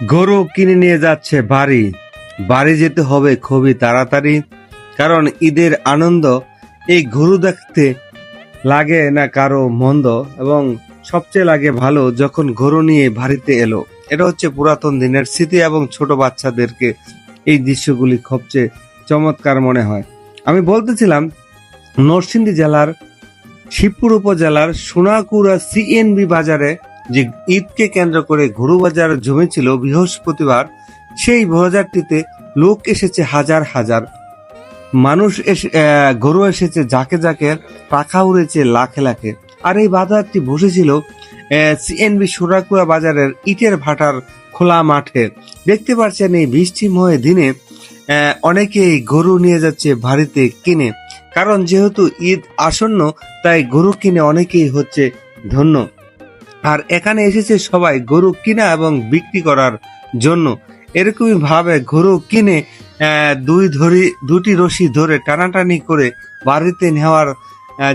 গরু কিনে নিয়ে যাচ্ছে বাড়ি। বাড়ি যেতে হবে খুবই তাড়াতাড়ি, কারণ ঈদের আনন্দ এই গরু দেখতে লাগে না কারও মন্দ এবং সবচেয়ে লাগে ভালো যখন গরু নিয়ে বাড়িতে এলো। এটা হচ্ছে পুরাতন দিনের স্মৃতি এবং ছোট বাচ্চাদেরকে এই দৃশ্যগুলি সবচেয়ে চমৎকার মনে হয়। আমি বলতেছিলাম, নরসিংদী জেলার শিবপুর উপজেলার সোনাকুড়া সিএনবি বাজারে যে ঈদকে কেন্দ্র করে গরু বাজার জমেছিল বৃহস্পতিবার, সেই বাজারটিতে লোক এসেছে হাজার হাজার। মানুষ এসে গরু এসেছে যাকে যাকে, পাখা উড়েছে লাখে লাখে। আর এই বাজারটি বসেছিল সিএনবি সোনাকুড়া বাজারের ইটের ভাটার খোলা মাঠে। দেখতে পাচ্ছেন এই বৃষ্টিময় দিনে অনেকেই গরু নিয়ে যাচ্ছে বাড়িতে কিনে। কারণ যেহেতু ঈদ আসন্ন, তাই গরু কিনে অনেকেই হচ্ছে ধন্য। আর এখানে এসেছে সবাই গরু কিনা এবং বিক্রি করার জন্য। এরকমই ভাবে গরু কিনে দুই ধরি, দুটি রশি ধরে টানাটানি করে বাড়িতে নেওয়ার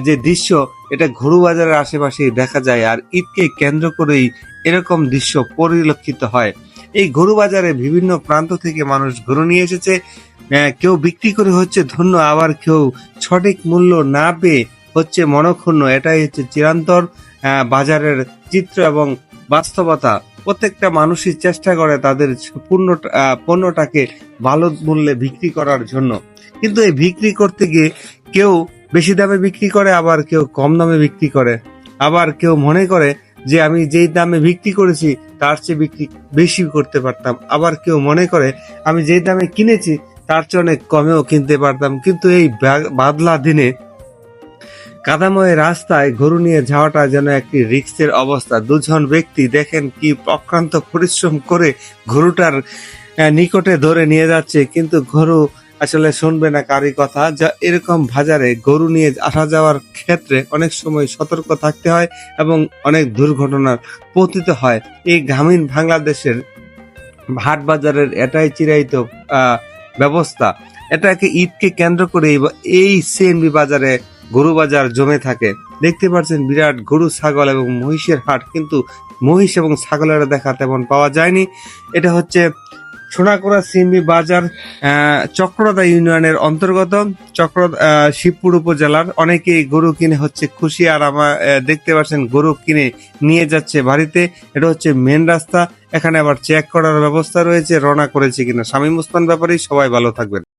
যে দৃশ্য, এটা গরু বাজারের আশেপাশে দেখা যায়। আর ঈদকে কেন্দ্র করেই এরকম দৃশ্য পরিলক্ষিত হয়। এই গরু বাজারে বিভিন্ন প্রান্ত থেকে মানুষ গরু নিয়ে এসেছে। কেউ বিক্রি করে হচ্ছে ধন্য, আবার কেউ সঠিক মূল্য না পেয়ে হচ্ছে মনক্ষুণ্ণ। এটাই হচ্ছে চিরান্তর বাজারের চিত্র এবং বাস্তবতা। প্রত্যেকটা মানুষই চেষ্টা করে তাদের পূর্ণ পণ্যটাকে ভালো মূল্যে বিক্রি করার জন্য। কিন্তু এই বিক্রি করতে গিয়ে কেউ বেশি দামে বিক্রি করে, আবার কেউ কম দামে বিক্রি করে। আবার কেউ মনে করে যে আমি যেই দামে বিক্রি করেছি, তার চেয়ে বিক্রি বেশি করতে পারতাম। আবার কেউ মনে করে আমি যেই দামে কিনেছি, তার চেয়ে অনেক কমেও কিনতে পারতাম। কিন্তু এই বাদলা দিনে কাদাময় রাস্তায় গরু নিয়ে যাওয়াটা যেন একটি রিক্সের অবস্থা। দুজন ব্যক্তি দেখেন কি অক্রান্ত পরিশ্রম করে গরুটার নিকটে ধরে নিয়ে যাচ্ছে, কিন্তু গরু আসলে শুনবে না কারি কথা। যা এরকম বাজারে গরু নিয়ে আসা যাওয়ার ক্ষেত্রে অনেক সময় সতর্ক থাকতে হয় এবং অনেক দুর্ঘটনার পতিত হয়। এই গ্রামীণ বাংলাদেশের হাট বাজারের এটাই চিরায়িত ব্যবস্থা। এটাকে ঈদকে কেন্দ্র করে এই- সিএনবি বাজারে গরু বাজার জমে থাকে। দেখতে পাচ্ছেন বিরাট গরু, ছাগল এবং মহিষের হাট, কিন্তু মহিষ এবং ছাগলের দেখা তেমন পাওয়া যায়নি। এটা হচ্ছে সোনাকোড়া সিএনবি বাজার চক্রদা ইউনিয়নের অন্তর্গত। চক্র শিবপুর উপজেলার অনেকেই গরু কিনে হচ্ছে খুশি, আর আমার দেখতে পাচ্ছেন গরু কিনে নিয়ে যাচ্ছে বাড়িতে। এটা হচ্ছে মেন রাস্তা। এখানে আবার চেক করার ব্যবস্থা রয়েছে, রওনা করেছে কিনা স্বামী ওসমান ব্যাপারেই। সবাই ভালো থাকবেন।